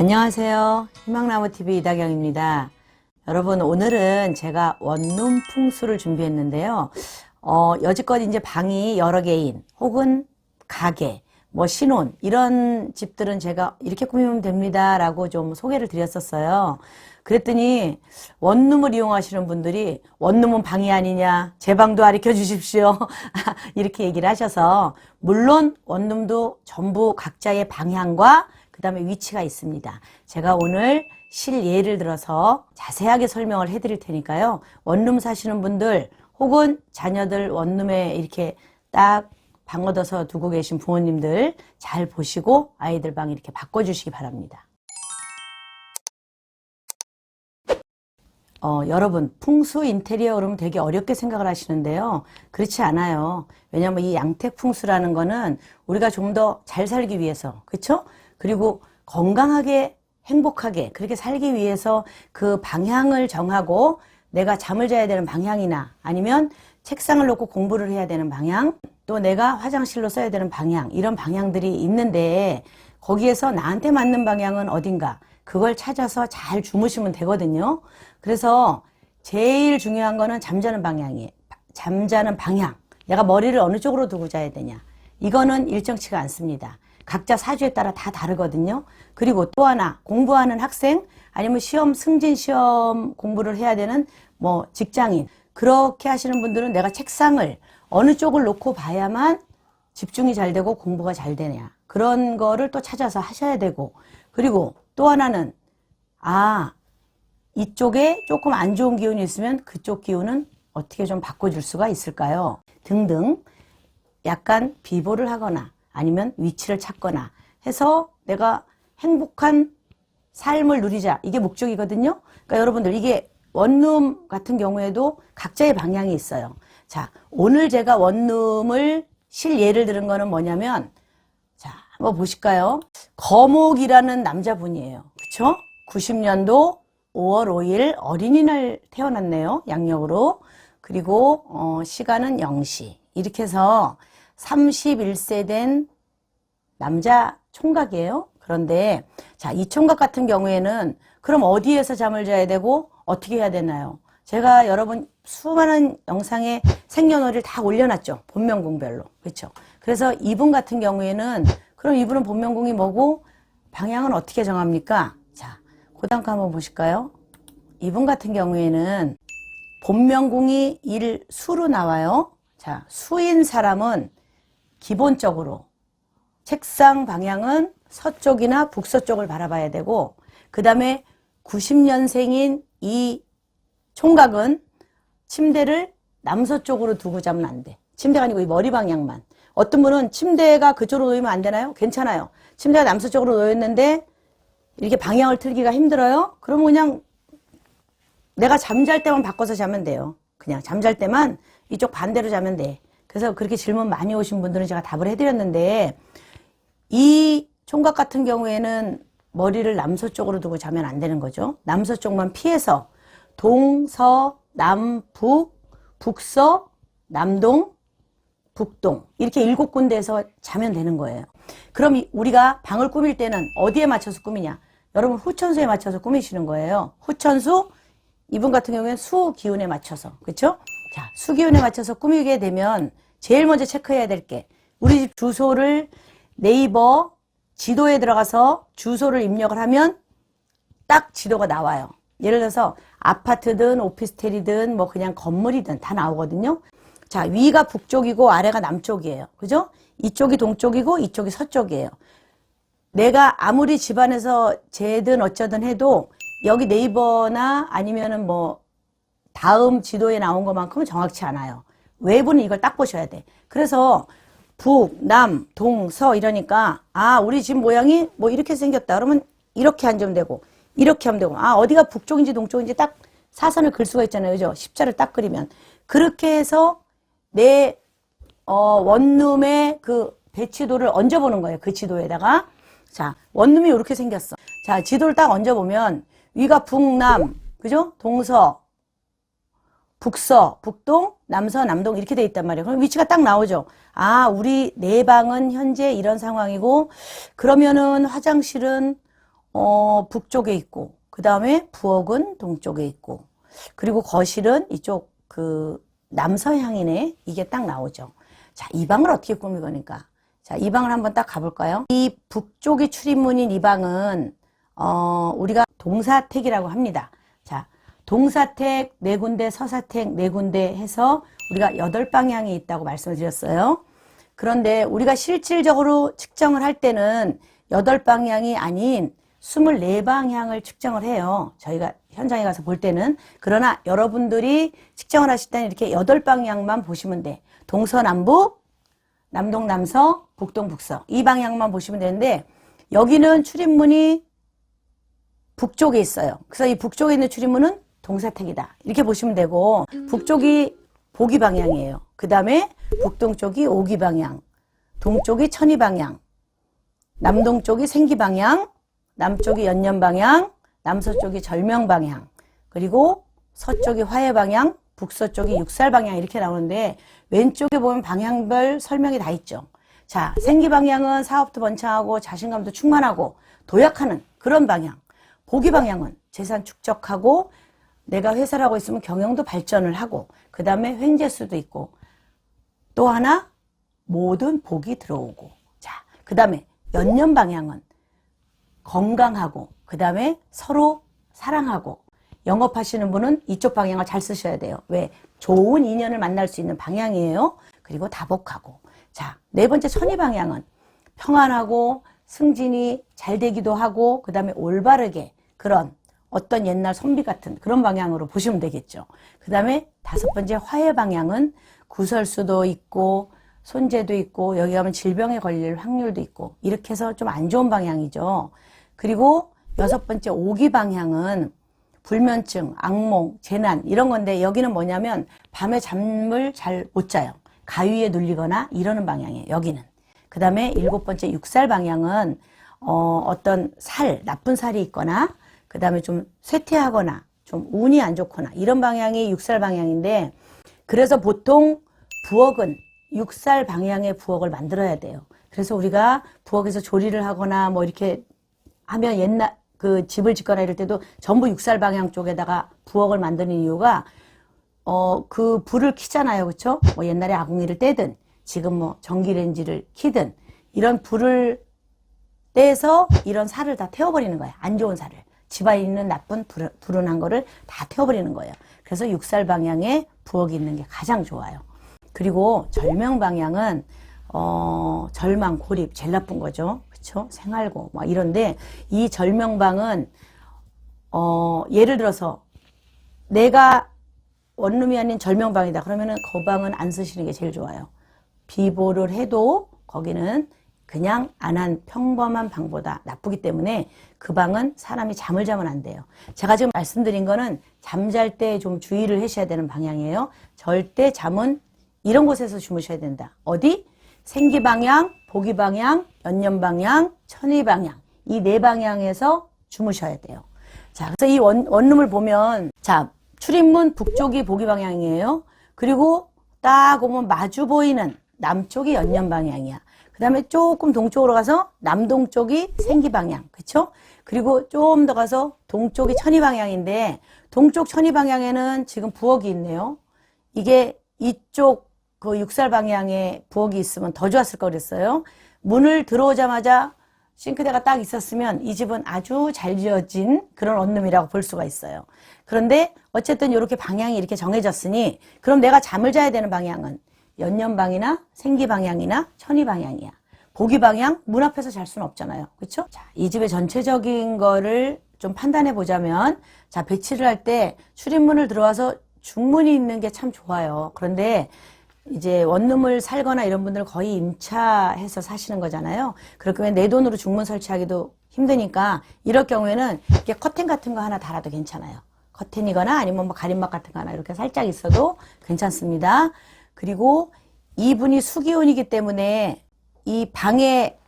안녕하세요. 희망나무TV 이다경입니다. 여러분, 오늘은 제가 원룸 풍수를 준비했는데요. 어, 여지껏 이제 방이 여러 개인, 혹은 가게, 뭐 신혼, 이런 집들은 제가 이렇게 꾸미면 됩니다. 라고 좀 소개를 드렸었어요. 그랬더니 원룸을 이용하시는 분들이 원룸은 방이 아니냐, 제 방도 가르쳐 주십시오. 이렇게 얘기를 하셔서, 물론 원룸도 전부 각자의 방향과 그 다음에 위치가 있습니다. 제가 오늘 실예를 들어서 자세하게 설명을 해드릴 테니까요. 원룸 사시는 분들 혹은 자녀들 원룸에 이렇게 딱 방 얻어서 두고 계신 부모님들 잘 보시고 아이들 방 이렇게 바꿔주시기 바랍니다. 어, 여러분, 풍수 인테리어 그러면 되게 어렵게 생각을 하시는데요. 그렇지 않아요. 왜냐하면 이 양택 풍수라는 거는 우리가 좀 더 잘 살기 위해서, 그쵸? 그리고 건강하게, 행복하게, 그렇게 살기 위해서 그 방향을 정하고 내가 잠을 자야 되는 방향이나 아니면 책상을 놓고 공부를 해야 되는 방향, 또 내가 화장실로 써야 되는 방향, 이런 방향들이 있는데 거기에서 나한테 맞는 방향은 어딘가, 그걸 찾아서 잘 주무시면 되거든요. 그래서 제일 중요한 거는 잠자는 방향이에요. 잠자는 방향. 내가 머리를 어느 쪽으로 두고 자야 되냐. 이거는 일정치가 않습니다. 각자 사주에 따라 다 다르거든요. 그리고 또 하나, 공부하는 학생, 아니면 시험, 승진 시험 공부를 해야 되는 뭐 직장인. 그렇게 하시는 분들은 내가 책상을 어느 쪽을 놓고 봐야만 집중이 잘 되고 공부가 잘 되냐. 그런 거를 또 찾아서 하셔야 되고. 그리고 또 하나는, 아, 이쪽에 조금 안 좋은 기운이 있으면 그쪽 기운은 어떻게 좀 바꿔줄 수가 있을까요? 등등 약간 비보를 하거나 아니면 위치를 찾거나 해서 내가 행복한 삶을 누리자. 이게 목적이거든요. 그러니까 여러분들 이게 원룸 같은 경우에도 각자의 방향이 있어요. 자, 오늘 제가 원룸을 실 예를 들은 거는 뭐냐면 자, 한번 보실까요? 거목이라는 남자분이에요. 그쵸? 90년도 5월 5일 어린이날 태어났네요. 양력으로. 그리고 어, 시간은 0시. 이렇게 해서 31세 된 남자 총각이에요. 그런데 자, 이 총각 같은 경우에는 그럼 어디에서 잠을 자야 되고 어떻게 해야 되나요? 제가 여러분 수많은 영상에 생년월일 다 올려놨죠. 본명공별로. 그렇죠? 그래서 이분 같은 경우에는 그럼 이분은 본명공이 뭐고 방향은 어떻게 정합니까? 자, 거 한번 보실까요? 이분 같은 경우에는 본명공이 일 수로 나와요. 자, 수인 사람은 기본적으로 책상 방향은 서쪽이나 북서쪽을 바라봐야 되고 그 다음에 90년생인 이 총각은 침대를 남서쪽으로 두고 자면 안 돼. 침대가 아니고 이 머리 방향만. 어떤 분은 침대가 그쪽으로 놓이면 안 되나요? 괜찮아요. 침대가 남서쪽으로 놓였는데 이렇게 방향을 틀기가 힘들어요? 그러면 그냥 내가 잠잘 때만 바꿔서 자면 돼요. 그냥 잠잘 때만 이쪽 반대로 자면 돼. 그래서 그렇게 질문 많이 오신 분들은 제가 답을 해드렸는데 이 총각 같은 경우에는 머리를 남서쪽으로 두고 자면 안 되는 거죠. 남서쪽만 피해서 동서, 남북, 북서, 남동, 북동 이렇게 일곱 군데에서 자면 되는 거예요. 그럼 이- 우리가 방을 꾸밀 때는 어디에 맞춰서 꾸미냐? 여러분 후천수에 맞춰서 꾸미시는 거예요. 후천수 이분 같은 경우에는 수 기운에 맞춰서 그렇죠? 자, 수 기운에 맞춰서 꾸미게 되면 제일 먼저 체크해야 될 게 우리 집 주소를 네이버 지도에 들어가서 주소를 입력을 하면 딱 지도가 나와요. 예를 들어서 아파트든 오피스텔이든 뭐 그냥 건물이든 다 나오거든요. 자, 위가 북쪽이고 아래가 남쪽이에요. 그죠? 이쪽이 동쪽이고 이쪽이 서쪽이에요. 내가 아무리 집안에서 재든 어쩌든 해도 여기 네이버나 아니면은 뭐 다음 지도에 나온 것만큼은 정확치 않아요. 외부는 이걸 딱 보셔야 돼. 그래서 북, 남, 동, 서 이러니까 아 우리 집 모양이 뭐 이렇게 생겼다. 그러면 이렇게 앉으면 되고 이렇게 하면 되고 아 어디가 북쪽인지 동쪽인지 딱 사선을 그릴 수가 있잖아요. 그죠? 십자를 딱 그리면 그렇게 해서 내 어, 원룸의 그 배치도를 얹어보는 거예요. 그 지도에다가. 자, 원룸이 이렇게 생겼어. 자, 지도를 딱 얹어보면 위가 북 남, 그죠? 동서, 북서, 북동, 남서, 남동 이렇게 돼 있단 말이에요. 그럼 위치가 딱 나오죠. 아, 우리 내 방은 현재 이런 상황이고 그러면은 화장실은 어, 북쪽에 있고, 그 다음에 부엌은 동쪽에 있고, 그리고 거실은 이쪽 그 남서향이네. 이게 딱 나오죠. 자, 이 방을 어떻게 꾸밀 거니까. 자, 이 방을 한번 딱 가볼까요? 이 북쪽이 출입문인 이 방은, 어, 우리가 동사택이라고 합니다. 자, 동사택 네 군데, 서사택 네 군데 해서 우리가 여덟 방향이 있다고 말씀을 드렸어요. 그런데 우리가 실질적으로 측정을 할 때는 여덟 방향이 아닌 24방향을 측정을 해요. 저희가 현장에 가서 볼 때는. 그러나 여러분들이 측정을 하실 때는 이렇게 여덟 방향만 보시면 돼. 동서남북, 남동남서, 북동북서. 이 방향만 보시면 되는데 여기는 출입문이 북쪽에 있어요. 그래서 이 북쪽에 있는 출입문은 동사택이다. 이렇게 보시면 되고 북쪽이 보기 방향이에요. 그 다음에 북동쪽이 오기 방향, 동쪽이 천이 방향, 남동쪽이 생기 방향, 남쪽이 연년 방향, 남서쪽이 절명 방향, 그리고 서쪽이 화해 방향, 북서쪽이 육살 방향 이렇게 나오는데 왼쪽에 보면 방향별 설명이 다 있죠. 자, 생기 방향은 사업도 번창하고 자신감도 충만하고 도약하는 그런 방향. 보기 방향은 재산 축적하고 내가 회사를 하고 있으면 경영도 발전을 하고 그 다음에 횡재수도 있고 또 하나 모든 복이 들어오고 자, 그 다음에 연년 방향은 건강하고 그 다음에 서로 사랑하고 영업하시는 분은 이쪽 방향을 잘 쓰셔야 돼요. 왜? 좋은 인연을 만날 수 있는 방향이에요. 그리고 다복하고 자, 네 번째 천이 방향은 평안하고 승진이 잘 되기도 하고 그 다음에 올바르게 그런 어떤 옛날 선비 같은 그런 방향으로 보시면 되겠죠. 그 다음에 다섯 번째 화해 방향은 구설수도 있고 손재도 있고 여기 가면 질병에 걸릴 확률도 있고 이렇게 해서 좀 안 좋은 방향이죠. 그리고 여섯 번째 오기 방향은 불면증, 악몽, 재난 이런 건데 여기는 뭐냐면 밤에 잠을 잘 못 자요. 가위에 눌리거나 이러는 방향이에요. 여기는. 그 다음에 일곱 번째 육살 방향은 어, 어떤 살, 나쁜 살이 있거나 그 다음에 좀 쇠퇴하거나 좀 운이 안 좋거나 이런 방향이 육살 방향인데 그래서 보통 부엌은 육살 방향의 부엌을 만들어야 돼요. 그래서 우리가 부엌에서 조리를 하거나 뭐 이렇게 하면 옛날 그 집을 짓거나 이럴 때도 전부 육살 방향 쪽에다가 부엌을 만드는 이유가 어 그 불을 켜잖아요. 그렇죠? 뭐 옛날에 아궁이를 떼든 지금 뭐 전기레인지를 키든 이런 불을 떼서 이런 살을 다 태워버리는 거예요. 안 좋은 살을. 집안에 있는 나쁜 불, 불운한 거를 다 태워버리는 거예요. 그래서 육살 방향에 부엌이 있는 게 가장 좋아요. 그리고 절명 방향은 어, 절망, 고립, 제일 나쁜 거죠. 그쵸? 생활고, 막 이런데, 이 절명방은, 어, 예를 들어서, 내가 원룸이 아닌 절명방이다. 그러면은 그 방은 안 쓰시는 게 제일 좋아요. 비보를 해도 거기는 그냥 안 한 평범한 방보다 나쁘기 때문에 그 방은 사람이 잠을 자면 안 돼요. 제가 지금 말씀드린 거는 잠잘 때 좀 주의를 하셔야 되는 방향이에요. 절대 잠은 이런 곳에서 주무셔야 된다. 어디? 생기 방향, 보기 방향, 연년 방향, 천의 방향. 이 네 방향에서 주무셔야 돼요. 자, 그래서 이 원, 원룸을 보면, 자, 출입문 북쪽이 보기 방향이에요. 그리고 딱 오면 마주 보이는 남쪽이 연년 방향이야. 그 다음에 조금 동쪽으로 가서 남동쪽이 생기 방향. 그쵸? 그리고 좀 더 가서 동쪽이 천이 방향인데, 동쪽 천이 방향에는 지금 부엌이 있네요. 이게 이쪽 그 육살 방향에 부엌이 있으면 더 좋았을 거 그랬어요. 문을 들어오자마자 싱크대가 딱 있었으면 이 집은 아주 잘 지어진 그런 원룸이라고 볼 수가 있어요. 그런데 어쨌든 이렇게 방향이 이렇게 정해졌으니 그럼 내가 잠을 자야 되는 방향은 연년방이나 생기 방향이나 천이 방향이야. 보기 방향 문 앞에서 잘 수는 없잖아요. 그렇죠? 자, 이 집의 전체적인 거를 좀 판단해 보자면 자, 배치를 할 때 출입문을 들어와서 중문이 있는 게 참 좋아요. 그런데 이제 원룸을 살거나 이런 분들 거의 임차해서 사시는 거잖아요. 그렇게 내 돈으로 중문 설치하기도 힘드니까 이럴 경우에는 이렇게 커튼 같은 거 하나 달아도 괜찮아요. 커튼이거나 아니면 뭐 가림막 같은 거 하나 이렇게 살짝 있어도 괜찮습니다. 그리고 이분이 수기운이기 때문에 이 방의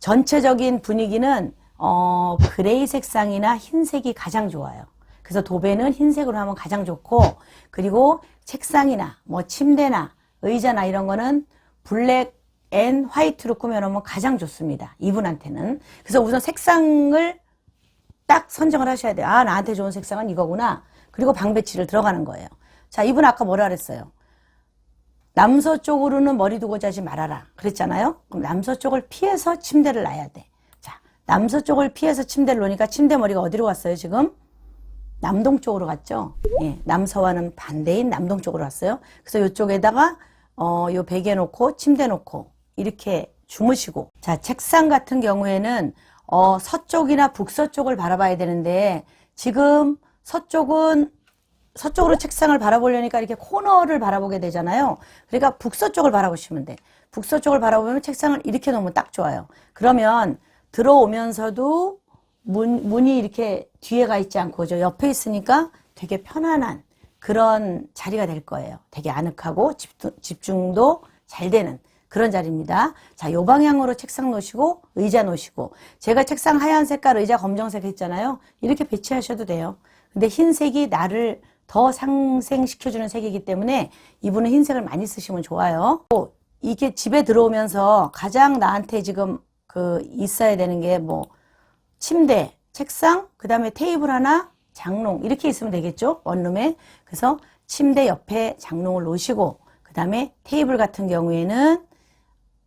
전체적인 분위기는 어, 그레이 색상이나 흰색이 가장 좋아요. 그래서 도배는 흰색으로 하면 가장 좋고 그리고 책상이나 뭐 침대나 의자나 이런 거는 블랙 앤 화이트로 꾸며놓으면 가장 좋습니다. 이분한테는. 그래서 우선 색상을 딱 선정을 하셔야 돼요. 아, 나한테 좋은 색상은 이거구나. 그리고 방 배치를 들어가는 거예요. 자, 이분 아까 뭐라 그랬어요? 남서쪽으로는 머리 두고 자지 말아라. 그랬잖아요? 그럼 남서쪽을 피해서 침대를 놔야 돼. 자, 남서쪽을 피해서 침대를 놓으니까 침대 머리가 어디로 갔어요, 지금? 남동쪽으로 갔죠? 예, 남서와는 반대인 남동쪽으로 갔어요. 그래서 이쪽에다가, 어, 요 베개 놓고, 침대 놓고, 이렇게 주무시고. 자, 책상 같은 경우에는, 어, 서쪽이나 북서쪽을 바라봐야 되는데, 지금 서쪽은 서쪽으로 책상을 바라보려니까 이렇게 코너를 바라보게 되잖아요. 그러니까 북서쪽을 바라보시면 돼. 북서쪽을 바라보면 책상을 이렇게 놓으면 딱 좋아요. 그러면 들어오면서도 문, 문이 이렇게 뒤에 가 있지 않고 저 옆에 있으니까 되게 편안한 그런 자리가 될 거예요. 되게 아늑하고 집중, 집중도 잘 되는 그런 자리입니다. 자, 요 방향으로 책상 놓으시고 의자 놓으시고 제가 책상 하얀 색깔 의자 검정색 했잖아요. 이렇게 배치하셔도 돼요. 근데 흰색이 나를 더 상생시켜주는 색이기 때문에 이분은 흰색을 많이 쓰시면 좋아요. 또 이게 집에 들어오면서 가장 나한테 지금 그 있어야 되는 게 뭐 침대, 책상, 그 다음에 테이블 하나, 장롱 이렇게 있으면 되겠죠? 원룸에. 그래서 침대 옆에 장롱을 놓으시고 그 다음에 테이블 같은 경우에는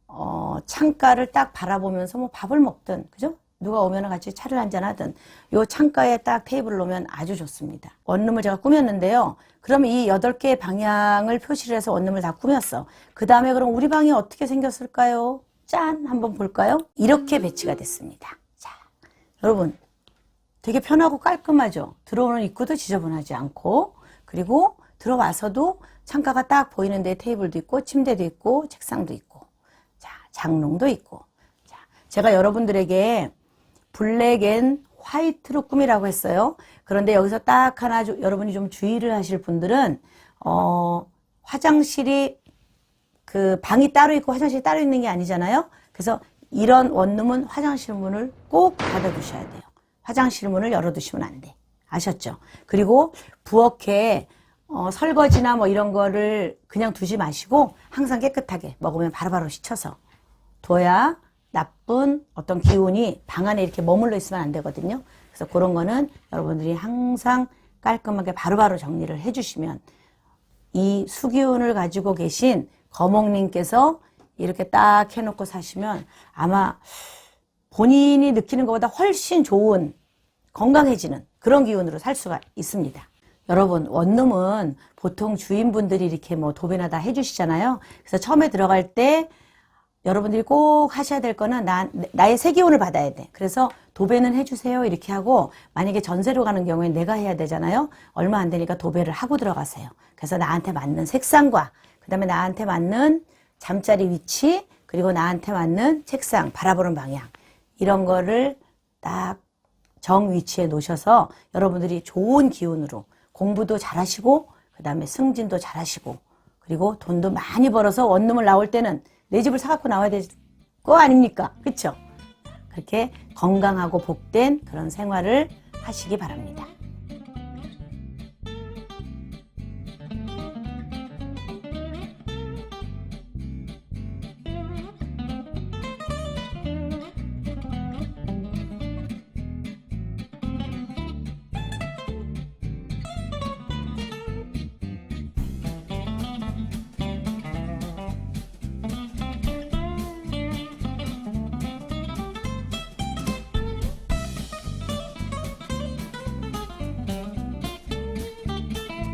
어, 창가를 딱 바라보면서 뭐 밥을 먹든, 그죠? 누가 오면 같이 차를 한잔 하든, 요 창가에 딱 테이블을 놓으면 아주 좋습니다. 원룸을 제가 꾸몄는데요. 그럼 이 여덟 개의 방향을 표시를 해서 원룸을 다 꾸몄어. 그 다음에 그럼 우리 방이 어떻게 생겼을까요? 짠! 한번 볼까요? 이렇게 배치가 됐습니다. 자, 여러분. 되게 편하고 깔끔하죠? 들어오는 입구도 지저분하지 않고, 그리고 들어와서도 창가가 딱 보이는데 테이블도 있고, 침대도 있고, 책상도 있고, 자, 장롱도 있고. 자, 제가 여러분들에게 블랙 앤 화이트로 꾸미라고 했어요. 그런데 여기서 딱 하나 주- 여러분이 좀 주의를 하실 분들은 어, 화장실이 그 방이 따로 있고 화장실이 따로 있는 게 아니잖아요. 그래서 이런 원룸은 화장실 문을 꼭 닫아두셔야 돼요. 화장실 문을 열어두시면 안 돼. 아셨죠? 그리고 부엌에 어, 설거지나 뭐 이런 거를 그냥 두지 마시고 항상 깨끗하게 먹으면 바로바로 씻어서 둬야 나쁜 어떤 기운이 방 안에 이렇게 머물러 있으면 안 되거든요. 그래서 그런 거는 여러분들이 항상 깔끔하게 바로 바로 정리를 해주시면 이 수기운을 가지고 계신 거목님께서 이렇게 딱 해놓고 사시면 아마 본인이 느끼는 것보다 훨씬 좋은 건강해지는 그런 기운으로 살 수가 있습니다. 여러분, 원룸은 보통 주인분들이 이렇게 뭐 도배나 다 해주시잖아요. 그래서 처음에 들어갈 때 여러분들이 꼭 하셔야 될 거는 나, 나의 새 기운을 받아야 돼. 그래서 도배는 해주세요. 이렇게 하고 만약에 전세로 가는 경우에 내가 해야 되잖아요. 얼마 안 되니까 도배를 하고 들어가세요. 그래서 나한테 맞는 색상과 그 다음에 나한테 맞는 잠자리 위치 그리고 나한테 맞는 책상 바라보는 방향 이런 거를 딱 정 위치에 놓으셔서 여러분들이 좋은 기운으로 공부도 잘하시고 그 다음에 승진도 잘하시고 그리고 돈도 많이 벌어서 원룸을 나올 때는 내 집을 사갖고 나와야 될 거 아닙니까? 그쵸? 그렇게 건강하고 복된 그런 생활을 하시기 바랍니다.